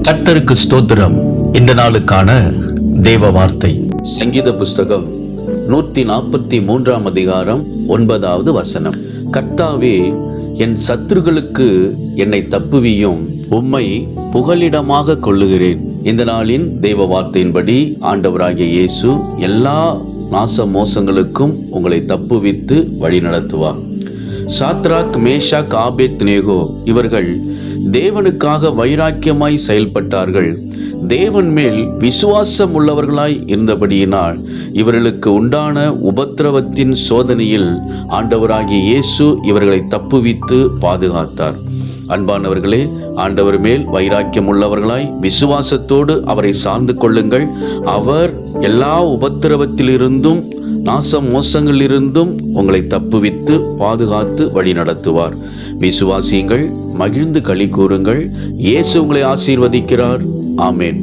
கர்த்தருக்கு ஸ்தோத்திரம். இந்த நாளுக்கான தேவ வார்த்தை. சங்கீத புஸ்தகம் நூத்தி நாற்பத்தி மூன்றாம் அதிகாரம் ஒன்பதாவது வசனம். கர்த்தாவே என் சத்துருகளுக்கு என்னை தப்புவியும் உம்மை புகலிடமாக கொள்ளுகிறேன். இந்த நாளின் தெய்வ வார்த்தையின்படி ஆண்டவராகிய இயேசு எல்லா நாச மோசங்களுக்கும் உங்களை தப்புவித்து வழி நடத்துவார் சாத்ராக் மேஷாக் ஆபேத் நேகோ இவர்கள் தேவனுக்காக வைராக்கியமாய் செயல்பட்டார்கள். தேவன் மேல் விசுவாசம் உள்ளவர்களாய் இருந்தபடியினால் இவர்களுக்கு உண்டான உபத்திரவத்தின் சோதனையில் ஆண்டவராகிய இயேசு இவர்களை தப்புவித்து பாதுகாத்தார். அன்பானவர்களே ஆண்டவர் மேல் வைராக்கியம் உள்ளவர்களாய் விசுவாசத்தோடு அவரை சார்ந்து கொள்ளுங்கள். அவர் எல்லா உபத்திரவத்திலிருந்தும் நாச மோசங்களிலிருந்தும் உங்களை தப்புவித்து பாதுகாத்து வழி நடத்துவார். மகிழ்ந்து களி கூறுங்கள். இயேசு உங்களை ஆசீர்வதிக்கிறார். ஆமேன்.